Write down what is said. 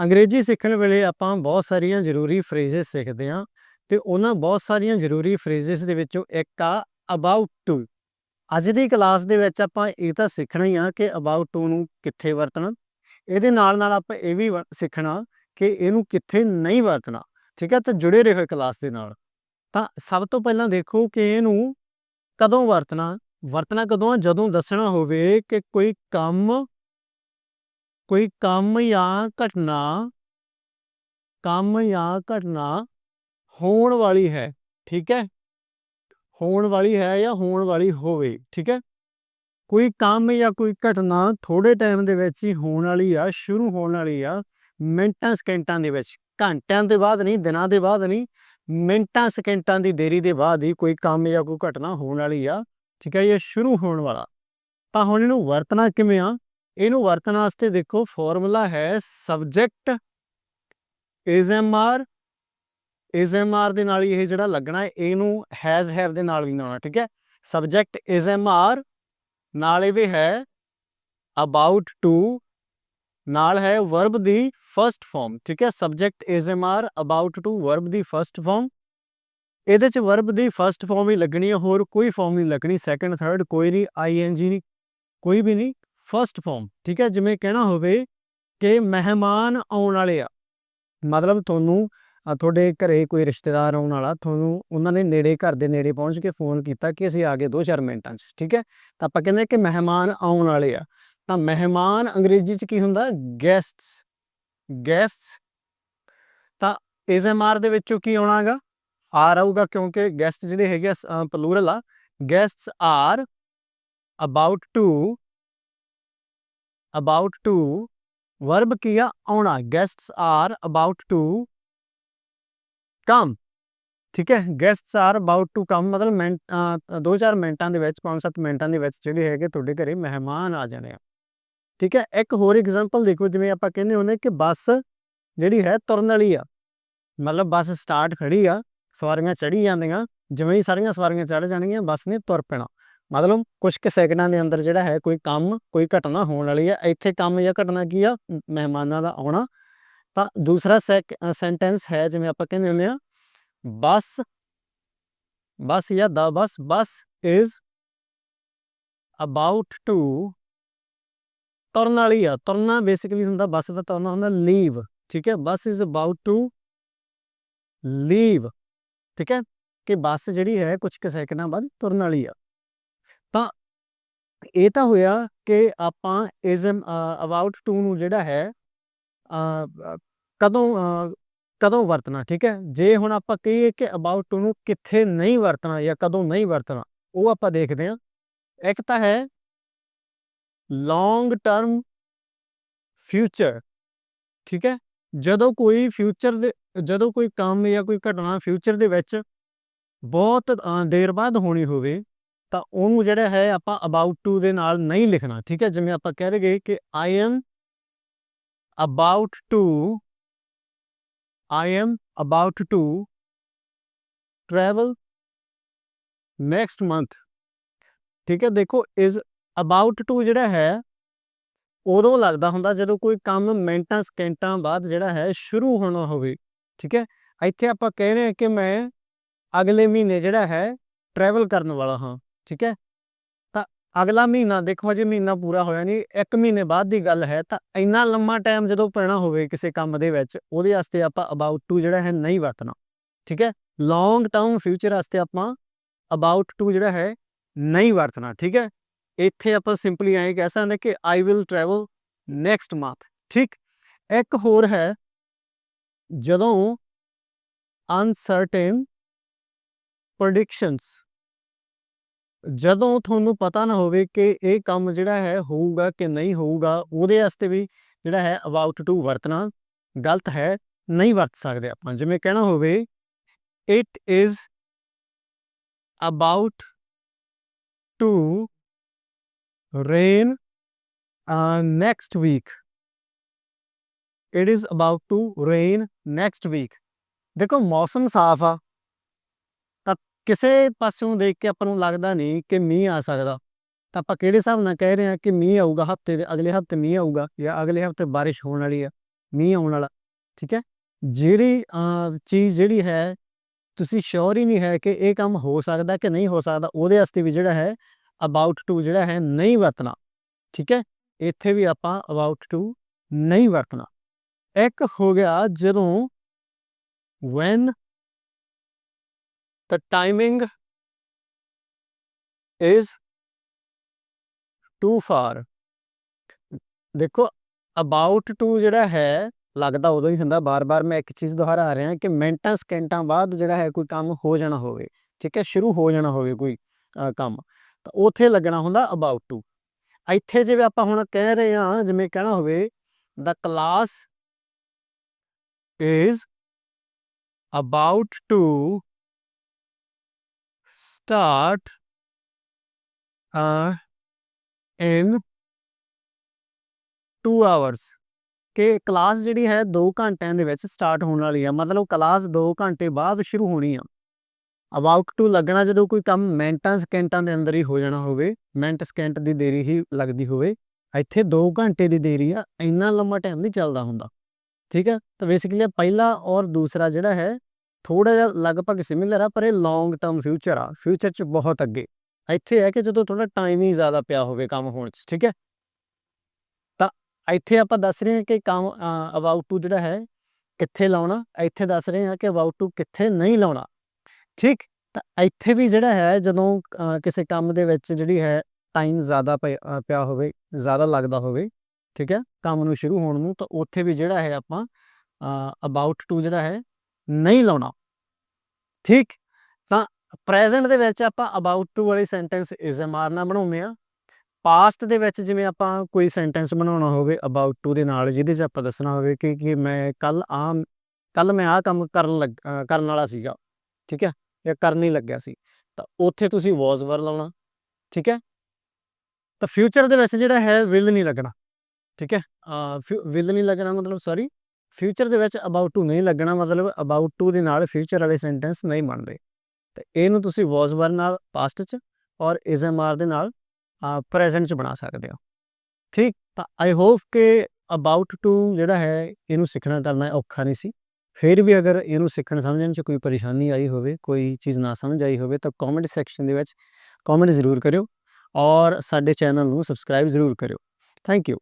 ਅੰਗਰੇਜ਼ੀ ਸਿੱਖਣ ਵੇਲੇ ਆਪਾਂ ਬਹੁਤ ਸਾਰੀਆਂ ਜ਼ਰੂਰੀ ਫਰੇਜ਼ਸ ਸਿੱਖਦੇ ਹਾਂ ਤੇ ਉਹਨਾਂ ਬਹੁਤ ਸਾਰੀਆਂ ਜ਼ਰੂਰੀ ਫਰੇਜ਼ਸ ਦੇ ਵਿੱਚੋਂ ਇੱਕ ਆ ਅਬਾਊਟ ਟੂ ਅੱਜ ਦੀ ਕਲਾਸ ਦੇ ਵਿੱਚ ਆਪਾਂ ਇਹ ਤਾਂ ਸਿੱਖਣਾ ਹੀ ਆ ਕਿ ਅਬਾਊਟ ਟੂ ਨੂੰ ਕਿੱਥੇ ਵਰਤਣਾ। ਇਹਦੇ ਨਾਲ ਨਾਲ ਆਪਾਂ ਇਹ ਵੀ ਸਿੱਖਣਾ ਕਿ ਇਹਨੂੰ ਕਿੱਥੇ ਨਹੀਂ ਵਰਤਣਾ, ਠੀਕ ਹੈ? ਤਾਂ ਜੁੜੇ ਰਹੋ ਕਲਾਸ ਦੇ ਨਾਲ। ਤਾਂ ਸਭ ਤੋਂ ਪਹਿਲਾਂ ਦੇਖੋ ਕਿ ਇਹਨੂੰ ਕਦੋਂ ਵਰਤਣਾ ਵਰਤਣਾ ਕਦੋਂ ਆ? ਜਦੋਂ ਦੱਸਣਾ ਹੋਵੇ ਕਿ ਕੋਈ ਕੰਮ ਕੋਈ ਕੰਮ ਜਾਂ ਘਟਨਾ, ਕੰਮ ਜਾਂ ਘਟਨਾ ਹੋਣ ਵਾਲੀ ਹੈ, ਠੀਕ ਹੈ? ਹੋਣ ਵਾਲੀ ਹੈ ਜਾਂ ਹੋਣ ਵਾਲੀ ਹੋਵੇ, ਠੀਕ ਹੈ? ਕੋਈ ਕੰਮ ਜਾਂ ਕੋਈ ਘਟਨਾ ਥੋੜੇ ਟਾਈਮ ਦੇ ਵਿੱਚ ਹੀ ਹੋਣ ਵਾਲੀ ਆ, ਸ਼ੁਰੂ ਹੋਣ ਵਾਲੀ ਆ, ਮਿੰਟਾਂ ਸਕਿੰਟਾਂ ਦੇ ਵਿੱਚ, ਘੰਟਿਆਂ ਦੇ ਬਾਅਦ ਨਹੀਂ, ਦਿਨਾਂ ਦੇ ਬਾਅਦ ਨਹੀਂ, ਮਿੰਟਾਂ ਸਕਿੰਟਾਂ ਦੀ ਦੇਰੀ ਦੇ ਬਾਅਦ ਹੀ ਕੋਈ ਕੰਮ ਜਾਂ ਕੋਈ ਘਟਨਾ ਹੋਣ ਵਾਲੀ ਆ, ਠੀਕ ਹੈ ਇਹ ਸ਼ੁਰੂ ਹੋਣ ਵਾਲਾ। ਤਾਂ ਹੁਣ ਇਹਨੂੰ ਵਰਤਣਾ ਕਿਵੇਂ ਆ? ਇਹਨੂੰ ਵਰਤਣ ਵਾਸਤੇ ਦੇਖੋ, ਫਾਰਮੂਲਾ ਹੈ subject is M R is M R ਦੇ ਨਾਲ ਹੀ ਇਹ ਜਿਹੜਾ ਲੱਗਣਾ ਹੈ ਇਹਨੂੰ ਹੈਜ਼ ਹੈਵ ਦੇ ਨਾਲ ਵੀ ਲਾਉਣਾ, ਠੀਕ ਹੈ? ਸਬਜੈਕਟ ਇਜ਼ ਐਮ ਆਰ ਨਾਲ ਇਹਦੇ ਹੈ ਅਬਾਊਟ ਟੂ ਨਾਲ ਹੈ ਵਰਬ ਦੀ ਫਰਸਟ ਫਾਰਮ ਠੀਕ ਹੈ? Subject is am are about to verb the first form ਇਹਦੇ ਚ ਵਰਬ ਦੀ ਫਰਸਟ ਫਾਰਮ ਹੀ ਲੱਗਣੀ ਹੈ, ਹੋਰ ਕੋਈ ਫਾਰਮ ਨਹੀਂ ਲੱਗਣੀ ਸੈਕੰਡ ਥਰਡ ਕੋਈ ਨਹੀਂ ਆਈਐਨਜੀ ਨਹੀਂ, ਕੋਈ ਵੀ ਨਹੀਂ। ਫਰਸਟ ਫਾਰਮ ਠੀਕ ਹੈ? ਜਿਵੇਂ ਕਹਿਣਾ ਹੋਵੇ ਕਿ ਮਹਿਮਾਨ ਆਉਣ ਵਾਲੇ ਆ। ਮਤਲਬ ਤੁਹਾਨੂੰ ਤੁਹਾਡੇ ਘਰੇ ਕੋਈ ਰਿਸ਼ਤੇਦਾਰ ਆਉਣ ਵਾਲਾ, ਤੁਹਾਨੂੰ ਉਹਨਾਂ ਨੇ ਨੇੜੇ, ਘਰ ਦੇ ਨੇੜੇ ਪਹੁੰਚ ਕੇ ਫੋਨ ਕੀਤਾ ਕਿ ਅਸੀਂ ਆ ਗਏ 2-4 ਮਿੰਟਾਂ 'ਚ, ਠੀਕ ਹੈ? ਤਾਂ ਆਪਾਂ ਕਹਿੰਦੇ ਕਿ ਮਹਿਮਾਨ ਆਉਣ ਵਾਲੇ ਆ। ਤਾਂ ਮਹਿਮਾਨ ਅੰਗਰੇਜ਼ੀ 'ਚ ਕੀ ਹੁੰਦਾ? ਗੈਸਟਸ ਗੈਸਟਸ ਤਾਂ ਇਜ਼ ਐਮ ਆਰ ਦੇ ਵਿੱਚੋਂ ਕੀ ਆਉਣਾਗਾ ਆਰ ਆਊਗਾ ਕਿਉਂਕਿ ਗੈਸਟ ਜਿਹੜੇ ਹੈਗੇ ਪਲੂਰਲ ਆ। Guests are about to about to verb ਕੀ ਆ ਆਉਣਾ। Guests are about to come ਠੀਕ ਹੈ guests are about to come ਮਤਲਬ ਮਿੰਟ 2-4 ਮਿੰਟਾਂ ਦੇ ਵਿੱਚ 5-7 ਮਿੰਟਾਂ ਦੇ ਵਿੱਚ ਜਿਹੜੇ ਹੈਗੇ ਤੁਹਾਡੇ ਘਰੇ ਮਹਿਮਾਨ ਆ ਜਾਣੇ ਆ। ਠੀਕ ਹੈ, ਇੱਕ ਹੋਰ ਐਗਜ਼ਾਮਪਲ ਦੇਖੋ, ਜਿਵੇਂ ਆਪਾਂ ਕਹਿੰਦੇ ਹੁੰਦੇ ਕਿ ਬੱਸ ਜਿਹੜੀ ਹੈ ਤੁਰਨ ਵਾਲੀ ਆ। ਮਤਲਬ ਬੱਸ ਸਟਾਰਟ ਖੜੀ ਆ, ਸਵਾਰੀਆਂ ਚੜੀ ਜਾਂਦੀਆਂ, ਜਿਵੇਂ ਹੀ ਸਾਰੀਆਂ ਸਵਾਰੀਆਂ ਚੜ ਜਾਣਗੀਆਂ, ਬੱਸ ਨੇ ਤੁਰ ਪੈਣਾ। ਮਤਲਬ ਕੁਝ ਕੁ ਸੈਕਿੰਡਾਂ ਦੇ ਅੰਦਰ ਜਿਹੜਾ ਹੈ ਕੋਈ ਕੰਮ, ਕੋਈ ਘਟਨਾ ਹੋਣ ਵਾਲੀ ਹੈ। ਇੱਥੇ ਕੰਮ ਜਾਂ ਘਟਨਾ ਕੀ ਆ? ਮਹਿਮਾਨਾਂ ਦਾ ਆਉਣਾ। ਤਾਂ ਦੂਸਰਾ ਸੈਂਟੈਂਸ ਹੈ ਜਿਵੇਂ ਆਪਾਂ ਕਹਿੰਦੇ ਹੁੰਦੇ ਆ, ਬੱਸ ਬੱਸ ਜਾਂ ਦਾ bus bus is about to ਤੁਰਨ ਵਾਲੀ ਆ। ਤੁਰਨਾ ਬੇਸਿਕਲੀ ਹੁੰਦਾ, ਬੱਸ ਦਾ ਤੁਰਨਾ ਹੁੰਦਾ ਲੀਵ ਠੀਕ ਹੈ? Bus is about to leave ਠੀਕ ਹੈ? ਕਿ ਬੱਸ ਜਿਹੜੀ ਹੈ ਕੁਝ ਕੁ ਸੈਕਿੰਡਾਂ ਬਾਅਦ ਤੁਰਨ ਵਾਲੀ ਆ। ਇਹ ਤਾਂ ਹੋਇਆ ਕਿ ਆਪਾਂ ਇਜ਼ ਅਬਾਊਟ ਟੂ ਨੂੰ ਜਿਹੜਾ ਹੈ ਕਦੋਂ ਕਦੋਂ ਵਰਤਣਾ, ਠੀਕ ਹੈ? ਜੇ ਹੁਣ ਆਪਾਂ ਕਹੀਏ ਕਿ ਅਬਾਊਟ ਟੂ ਨੂੰ ਕਿੱਥੇ ਨਹੀਂ ਵਰਤਣਾ ਜਾਂ ਕਦੋਂ ਨਹੀਂ ਵਰਤਣਾ, ਉਹ ਆਪਾਂ ਦੇਖਦੇ ਹਾਂ। ਇੱਕ ਤਾਂ ਹੈ ਲੌਂਗ ਟਰਮ ਫਿਊਚਰ ਠੀਕ ਹੈ? ਜਦੋਂ ਕੋਈ ਫਿਊਚਰ ਦੇ, ਜਦੋਂ ਕੋਈ ਕੰਮ ਜਾਂ ਕੋਈ ਘਟਨਾ ਫਿਊਚਰ ਦੇ ਵਿੱਚ ਬਹੁਤ ਦੇਰ ਬਾਅਦ ਹੋਣੀ ਹੋਵੇ ਤਾਂ ਉਹਨੂੰ ਜਿਹੜਾ ਹੈ ਆਪਾਂ ਅਬਾਊਟ ਟੂ ਦੇ ਨਾਲ ਨਹੀਂ ਲਿਖਣਾ, ਠੀਕ ਹੈ? ਜਿਵੇਂ ਆਪਾਂ ਕਹਿ ਰਹੇ ਕਿ I am about to I am about to travel next month ਠੀਕ ਹੈ? ਦੇਖੋ ਇਜ਼ ਅਬਾਊਟ ਟੂ ਜਿਹੜਾ ਹੈ, ਉਦੋਂ ਲੱਗਦਾ ਹੁੰਦਾ ਜਦੋਂ ਕੋਈ ਕੰਮ ਮਿੰਟਾਂ, ਸਕਿੰਟਾਂ ਬਾਅਦ ਜਿਹੜਾ ਹੈ ਸ਼ੁਰੂ ਹੋਣਾ ਹੋਵੇ, ਠੀਕ ਹੈ? ਇੱਥੇ ਆਪਾਂ ਕਹਿ ਰਹੇ ਹਾਂ ਕਿ ਮੈਂ ਅਗਲੇ ਮਹੀਨੇ ਜਿਹੜਾ ਹੈ ਟਰੈਵਲ ਕਰਨ ਵਾਲਾ ਹਾਂ। ਠੀਕ ਹੈ? ਤਾਂ ਅਗਲਾ ਮਹੀਨਾ, ਦੇਖੋ ਅਜੇ ਮਹੀਨਾ ਪੂਰਾ ਹੋਇਆ ਨਹੀਂ, ਇੱਕ ਮਹੀਨੇ ਬਾਅਦ ਦੀ ਗੱਲ ਹੈ, ਤਾਂ ਇੰਨਾ ਲੰਮਾ ਟਾਈਮ ਜਦੋਂ ਪੈਣਾ ਹੋਵੇ ਕਿਸੇ ਕੰਮ ਦੇ ਵਿੱਚ, ਉਹਦੇ ਵਾਸਤੇ ਆਪਾਂ ਅਬਾਊਟ ਟੂ ਜਿਹੜਾ ਹੈ ਨਹੀਂ ਵਰਤਣਾ, ਠੀਕ ਹੈ? ਲੌਂਗ ਟਰਮ ਫਿਊਚਰ ਵਾਸਤੇ ਆਪਾਂ ਅਬਾਊਟ ਟੂ ਜਿਹੜਾ ਹੈ ਨਹੀਂ ਵਰਤਣਾ, ਠੀਕ ਹੈ? ਇੱਥੇ ਆਪਾਂ ਸਿੰਪਲੀ ਐਂ ਕਹਿ ਸਕਦੇ ਕਿ I will travel next month ਠੀਕ? ਇੱਕ ਹੋਰ ਹੈ, ਜਦੋਂ ਅਨਸਰਟੇਨ ਪ੍ਰੈਡਿਕਸ਼ਨਸ ਜਦੋਂ ਤੁਹਾਨੂੰ ਪਤਾ ਨਾ ਹੋਵੇ ਕਿ ਇਹ ਕੰਮ ਜਿਹੜਾ ਹੈ ਹੋਊਗਾ ਕਿ ਨਹੀਂ ਹੋਊਗਾ, ਉਹਦੇ ਵਾਸਤੇ ਵੀ ਜਿਹੜਾ ਹੈ ਅਬਾਊਟ ਟੂ ਵਰਤਣਾ ਗਲਤ ਹੈ, ਨਹੀਂ ਵਰਤ ਸਕਦੇ ਆਪਾਂ। ਜਿਵੇਂ ਕਹਿਣਾ ਹੋਵੇ it is about to rain next week it is about to rain next week ਦੇਖੋ, ਮੌਸਮ ਸਾਫ਼ ਆ। ਕਿਸੇ ਪਾਸਿਓਂ ਦੇਖ ਕੇ ਆਪਾਂ ਨੂੰ ਲੱਗਦਾ ਨਹੀਂ ਕਿ ਮੀਂਹ ਆ ਸਕਦਾ। ਤਾਂ ਆਪਾਂ ਕਿਹੜੇ ਹਿਸਾਬ ਨਾਲ ਕਹਿ ਰਹੇ ਹਾਂ ਕਿ ਮੀਂਹ ਆਊਗਾ ਹਫ਼ਤੇ ਦੇ, ਅਗਲੇ ਹਫ਼ਤੇ ਮੀਂਹ ਆਊਗਾ ਜਾਂ ਅਗਲੇ ਹਫ਼ਤੇ ਬਾਰਿਸ਼ ਹੋਣ ਵਾਲੀ ਆ, ਮੀਂਹ ਆਉਣ ਵਾਲਾ, ਠੀਕ ਹੈ? ਜਿਹੜੀ ਚੀਜ਼ ਜਿਹੜੀ ਹੈ, ਤੁਸੀਂ ਸ਼ੋਰ ਹੀ ਨਹੀਂ ਹੈ ਕਿ ਇਹ ਕੰਮ ਹੋ ਸਕਦਾ ਕਿ ਨਹੀਂ ਹੋ ਸਕਦਾ, ਉਹਦੇ ਵਾਸਤੇ ਵੀ ਜਿਹੜਾ ਹੈ ਅਬਾਊਟ ਟੂ ਜਿਹੜਾ ਹੈ ਨਹੀਂ ਵਰਤਣਾ, ਠੀਕ ਹੈ? ਇੱਥੇ ਵੀ ਆਪਾਂ ਅਬਾਊਟ ਟੂ ਨਹੀਂ ਵਰਤਣਾ। ਇੱਕ ਹੋ ਗਿਆ ਜਦੋਂ when the timing is too far. ਦੇਖੋ ਅਬਾਊਟ ਟੂ ਜਿਹੜਾ ਹੈ, ਲੱਗਦਾ ਉਦੋਂ ਹੀ ਹੁੰਦਾ। ਬਾਰ-ਬਾਰ ਮੈਂ ਇੱਕ ਚੀਜ਼ ਦੁਹਰਾ ਰਿਹਾ ਕਿ ਮਿੰਟਾਂ, ਸਕਿੰਟਾਂ ਬਾਅਦ ਜਿਹੜਾ ਹੈ ਕੋਈ ਕੰਮ ਹੋ ਜਾਣਾ ਹੋਵੇ। ਠੀਕ ਹੈ, ਸ਼ੁਰੂ ਹੋ ਜਾਣਾ ਹੋਵੇ ਕੋਈ ਕੰਮ। ਤਾਂ ਉੱਥੇ ਲੱਗਣਾ ਹੁੰਦਾ ਅਬਾਊਟ ਟੂ ਇੱਥੇ ਜਿਵੇਂ ਆਪਾਂ ਹੁਣ ਕਹਿ ਰਹੇ ਹਾਂ, ਜਿਵੇਂ ਕਹਿਣਾ ਹੋਵੇ ਦਾ class is about to start uh, in 2 hours. ਕਿ ਕਲਾਸ ਜਿਹੜੀ ਹੈ 2 ਘੰਟਿਆਂ ਦੇ ਵਿੱਚ ਸਟਾਰਟ ਹੋਣ ਵਾਲੀ ਆ। ਮਤਲਬ ਕਲਾਸ 2 ਘੰਟੇ ਬਾਅਦ ਸ਼ੁਰੂ ਹੋਣੀ ਆ। ਅਬਾਊਟ ਟੂ ਲੱਗਣਾ ਜਦੋਂ ਕੋਈ ਕੰਮ ਮਿੰਟਾਂ ਸਕਿੰਟਾਂ ਦੇ ਅੰਦਰ ਹੀ ਹੋ ਜਾਣਾ ਹੋਵੇ। ਮਿੰਟ ਸਕਿੰਟ ਦੀ ਦੇਰੀ ਹੀ ਲੱਗਦੀ ਹੋਵੇ। ਇੱਥੇ 2 ਘੰਟੇ ਦੀ ਦੇਰੀ ਆ। ਇੰਨਾ ਲੰਮਾ ਟਾਈਮ ਨਹੀਂ ਚੱਲਦਾ ਹੁੰਦਾ। ਠੀਕ ਹੈ ਤਾਂ ਬੇਸਿਕਲੀ ਪਹਿਲਾ ਔਰ ਦੂਸਰਾ ਜਿਹੜਾ ਹੈ ਥੋੜਾ ਜਿਹਾ ਲਗਭਗ ਸਿਮਿਲਰ ਆ ਪਰ ਇਹ ਲੌਂਗ ਟਰਮ ਫਿਊਚਰ ਆ ਫਿਊਚਰ ਚ ਬਹੁਤ ਅੱਗੇ ਇੱਥੇ ਹੈ ਕਿ ਜਦੋਂ ਥੋੜਾ ਟਾਈਮ ਹੀ ਜ਼ਿਆਦਾ ਪਿਆ ਹੋਵੇ ਕੰਮ ਹੋਣ ਚ ਠੀਕ ਹੈ ਤਾਂ ਇੱਥੇ ਆਪਾਂ ਦੱਸ ਰਹੇ ਹਾਂ ਕਿ ਕੰਮ ਅਬਾਊਟ ਟੂ ਜਿਹੜਾ ਹੈ ਕਿੱਥੇ ਲਾਉਣਾ ਇੱਥੇ ਦੱਸ ਰਹੇ ਹਾਂ ਕਿ ਅਬਾਊਟ ਟੂ ਕਿੱਥੇ ਨਹੀਂ ਲਾਉਣਾ ਠੀਕ ਤਾਂ ਇੱਥੇ ਵੀ ਜਿਹੜਾ ਹੈ ਜਦੋਂ ਕਿਸੇ ਕੰਮ ਦੇ ਵਿੱਚ ਜਿਹੜੀ ਹੈ ਟਾਈਮ ਜ਼ਿਆਦਾ ਪਿਆ ਪਿਆ ਹੋਵੇ ਜ਼ਿਆਦਾ ਲੱਗਦਾ ਹੋਵੇ ਠੀਕ ਹੈ ਕੰਮ ਨੂੰ ਸ਼ੁਰੂ ਹੋਣ ਨੂੰ ਤਾਂ ਉੱਥੇ ਵੀ ਜਿਹੜਾ ਹੈ ਆਪਾਂ ਅਬਾਊਟ ਟੂ ਜਿਹੜਾ ਹੈ ਨਹੀਂ ਲਾਉਣਾ। ਠੀਕ? ਤਾਂ ਪ੍ਰੈਜ਼ੈਂਟ ਦੇ ਵਿੱਚ ਆਪਾਂ ਅਬਾਊਟ ਟੂ ਵਾਲੀ ਸੈਂਟੈਂਸ ਇਜ਼ ਮਾਰਨਾ ਬਣਾਉਂਦੇ ਆ ਪਾਸਟ ਦੇ ਵਿੱਚ ਜਿਵੇਂ ਆਪਾਂ ਕੋਈ ਸੈਂਟੈਂਸ ਬਣਾਉਣਾ ਹੋਵੇ ਅਬਾਊਟ ਟੂ ਦੇ ਨਾਲ, ਜਿਹਦੇ 'ਚ ਆਪਾਂ ਦੱਸਣਾ ਹੋਵੇ ਕਿ ਕਿ ਮੈਂ ਕੱਲ ਆ ਕੱਲ ਮੈਂ ਆ ਕੰਮ ਕਰਨ ਲੱਗ ਕਰਨ ਵਾਲਾ ਸੀਗਾ। ਠੀਕ ਹੈ? ਜਾਂ ਕਰਨ ਹੀ ਲੱਗਿਆ ਸੀ। ਤਾਂ ਉੱਥੇ ਤੁਸੀਂ ਵਾਸ ਵਰ ਲਾਉਣਾ। ਠੀਕ ਹੈ? ਤਾਂ ਫਿਊਚਰ ਦੇ ਵਿੱਚ ਜਿਹੜਾ ਹੈ ਵਿਲ ਨਹੀਂ ਲੱਗਣਾ। ਠੀਕ ਹੈ? ਵਿਲ ਨਹੀਂ ਲੱਗਣਾ ਮਤਲਬ ਸੌਰੀ ਫਿਊਚਰ ਦੇ ਵਿੱਚ ਅਬਾਊਟ ਟੂ ਨਹੀਂ ਲੱਗਣਾ ਮਤਲਬ ਅਬਾਊਟ ਟੂ ਦੇ ਨਾਲ ਫਿਊਚਰ ਵਾਲੇ ਸੈਂਟੈਂਸ ਨਹੀਂ ਬਣਦੇ। ਤੇ ਇਹਨੂੰ ਤੁਸੀਂ ਵਾਸ ਵਰ ਨਾਲ ਪਾਸਟ 'ਚ ਔਰ ਇਜ਼ ਐਮ ਆਰ ਦੇ ਨਾਲ ਪ੍ਰੈਜ਼ੈਂਟ 'ਚ ਬਣਾ ਸਕਦੇ ਹੋ। ਠੀਕ, ਤਾਂ ਆਈ ਹੋਪ ਕਿ ਅਬਾਊਟ ਟੂ ਜਿਹੜਾ ਹੈ, ਇਹਨੂੰ ਸਿੱਖਣਾ ਕਰਨਾ ਔਖਾ ਨਹੀਂ ਸੀ। ਫਿਰ ਵੀ ਅਗਰ ਇਹਨੂੰ ਸਿੱਖਣ ਸਮਝਣ 'ਚ ਕੋਈ ਪਰੇਸ਼ਾਨੀ ਆਈ ਹੋਵੇ, ਕੋਈ ਚੀਜ਼ ਨਾ ਸਮਝ ਆਈ ਹੋਵੇ, ਤਾਂ ਕਮੈਂਟ ਸੈਕਸ਼ਨ ਦੇ ਵਿੱਚ ਕਮੈਂਟ ਜ਼ਰੂਰ ਕਰਿਓ। ਔਰ ਸਾਡੇ ਚੈਨਲ ਨੂੰ ਸਬਸਕ੍ਰਾਈਬ ਜ਼ਰੂਰ ਕਰਿਓ। Thank you